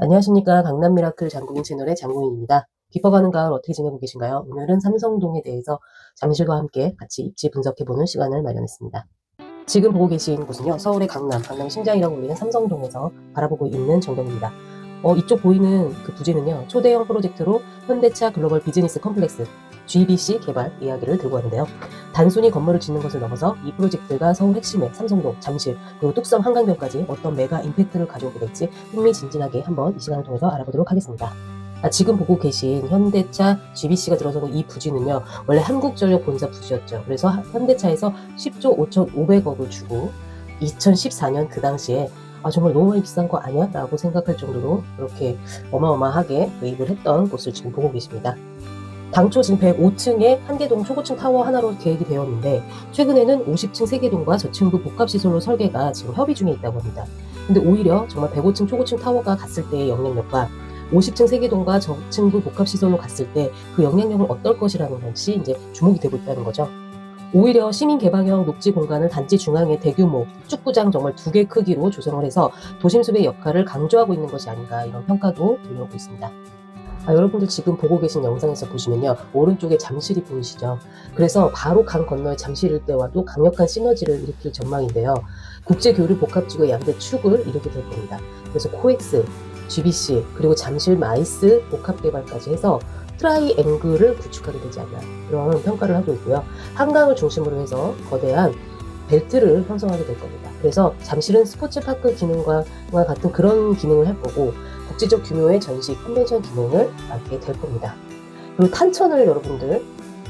안녕하십니까. 강남 미라클 장국인 채널의 장국인입니다. 기뻐가는 가을 어떻게 지내고 계신가요? 오늘은 삼성동에 대해서 잠실과 함께 같이 입지 분석해보는 시간을 마련했습니다. 지금 보고 계신 곳은요, 서울의 강남, 강남 심장이라고 불리는 삼성동에서 바라보고 있는 전경입니다. 어, 이쪽 보이는 그 부지는요, 초대형 프로젝트로 현대차 글로벌 비즈니스 컴플렉스, GBC 개발 이야기를 들고 왔는데요. 단순히 건물을 짓는 것을 넘어서 이 프로젝트가 서울 핵심의 삼성동, 잠실, 그리고 뚝섬 한강변까지 어떤 메가 임팩트를 가져오게 될지 흥미진진하게 한번 이 시간을 통해서 알아보도록 하겠습니다. 아, 지금 보고 계신 현대차 GBC가 들어서는 이 부지는요, 원래 한국전력 본사 부지였죠. 그래서 하- 현대차에서 10조 5,500억을 주고 2014년 그 당시에 아, 정말 너무 많이 비싼 거 아니야? 라고 생각할 정도로 그렇게 어마어마하게 구입을 했던 곳을 지금 보고 계십니다. 당초 지금 105층에 한계동 초고층 타워 하나로 계획이 되었는데 최근에는 50층 세계동과 저층부 복합시설로 설계가 지금 협의 중에 있다고 합니다. 근데 오히려 정말 105층 초고층 타워가 갔을 때의 영향력과 50층 세계동과 저층부 복합시설로 갔을 때 그 영향력은 어떨 것이라는 것이 이제 주목이 되고 있다는 거죠. 오히려 시민 개방형 녹지 공간을 단지 중앙에 대규모 축구장 정말 두 개 크기로 조성을 해서 도심 숲의 역할을 강조하고 있는 것이 아닌가 이런 평가도 들려오고 있습니다. 아, 여러분들 지금 보고 계신 영상에서 보시면요. 오른쪽에 잠실이 보이시죠? 그래서 바로 강 건너의 잠실 일대와도 강력한 시너지를 일으킬 전망인데요. 국제교류 복합지구의 양대 축을 이루게 될 겁니다. 그래서 코엑스, GBC 그리고 잠실 마이스 복합개발까지 해서 트라이앵글을 구축하게 되지 않나 그런 평가를 하고 있고요 한강을 중심으로 해서 거대한 벨트를 형성하게 될 겁니다. 그래서 잠실은 스포츠파크 기능과 같은 그런 기능을 할 거고 국제적 규모의 전시 컨벤션 기능을 맡게 될 겁니다. 그리고 탄천을 여러분들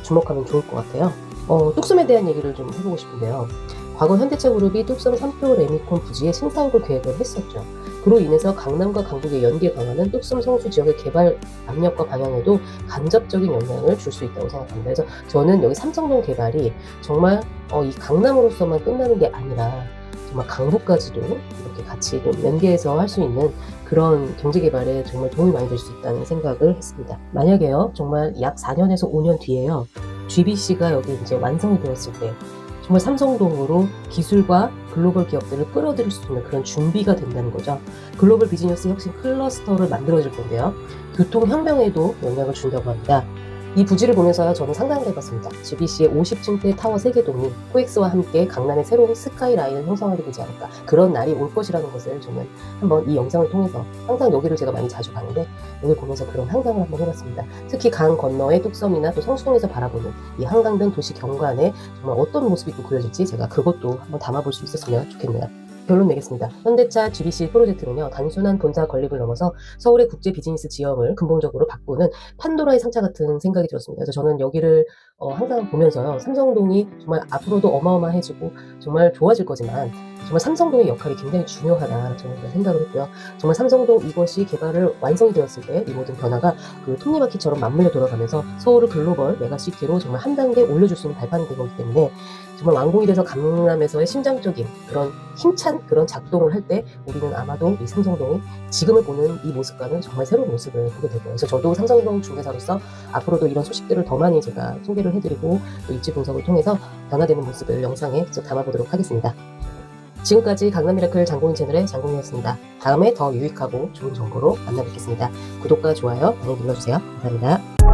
주목하면 좋을 것 같아요. 어, 뚝섬에 대한 얘기를 좀 해보고 싶은데요. 과거 현대차 그룹이 뚝섬 3표 레미콘 부지에 신사옥을 계획을 했었죠. 그로 인해서 강남과 강북의 연계 방안은 뚝섬 성수 지역의 개발 압력과 방향에도 간접적인 영향을 줄 수 있다고 생각합니다. 그래서 저는 여기 삼성동 개발이 정말 어, 이 강남으로서만 끝나는 게 아니라 정말 강북까지도 이렇게 같이 좀 연계해서 할 수 있는 그런 경제 개발에 정말 도움이 많이 될 수 있다는 생각을 했습니다. 만약에요, 정말 약 4년에서 5년 뒤에요, GBC가 여기 이제 완성이 되었을 때 정말 삼성동으로 기술과 글로벌 기업들을 끌어들일 수 있는 그런 준비가 된다는 거죠. 글로벌 비즈니스 혁신 클러스터를 만들어줄 건데요. 교통 혁명에도 영향을 준다고 합니다. 이 부지를 보면서 저는 상상을 해봤습니다. GBC의 50층대 타워 3개 동이 코엑스와 함께 강남의 새로운 스카이라인을 형성하게 되지 않을까. 그런 날이 올 것이라는 것을 저는 한번 이 영상을 통해서 항상 여기를 제가 많이 자주 가는데 여기 보면서 그런 상상을 한번 해봤습니다. 특히 강 건너의 뚝섬이나 또 성수동에서 바라보는 이 한강등 도시 경관에 정말 어떤 모습이 또 그려질지 제가 그것도 한번 담아볼 수 있었으면 좋겠네요. 결론 내겠습니다. 현대차 GBC 프로젝트는요, 단순한 본사 건립을 넘어서 서울의 국제 비즈니스 지형을 근본적으로 바꾸는 판도라의 상자 같은 생각이 들었습니다. 그래서 저는 여기를 어, 항상 보면서요, 삼성동이 정말 앞으로도 어마어마해지고 정말 좋아질 거지만 정말 삼성동의 역할이 굉장히 중요하다 저는 생각을 했고요. 정말 삼성동 이것이 개발을 완성이 되었을 때 이 모든 변화가 그 톱니바퀴처럼 맞물려 돌아가면서 서울을 글로벌 메가시티로 정말 한 단계 올려줄 수 있는 발판이 된 거기 때문에 정말 완공이 돼서 강남에서의 심장적인 그런 힘찬 그런 작동을 할 때 우리는 아마도 이 삼성동이 지금을 보는 이 모습과는 정말 새로운 모습을 보게 될 거예요. 그래서 저도 삼성동 중개사로서 앞으로도 이런 소식들을 더 많이 제가 소개를 해드리고 또 입지 분석을 통해서 변화되는 모습을 영상에 쭉 담아보도록 하겠습니다. 지금까지 강남 미라클 장공인 채널의 장공이었습니다. 다음에 더 유익하고 좋은 정보로 만나 뵙겠습니다. 구독과 좋아요 많이 눌러주세요. 감사합니다.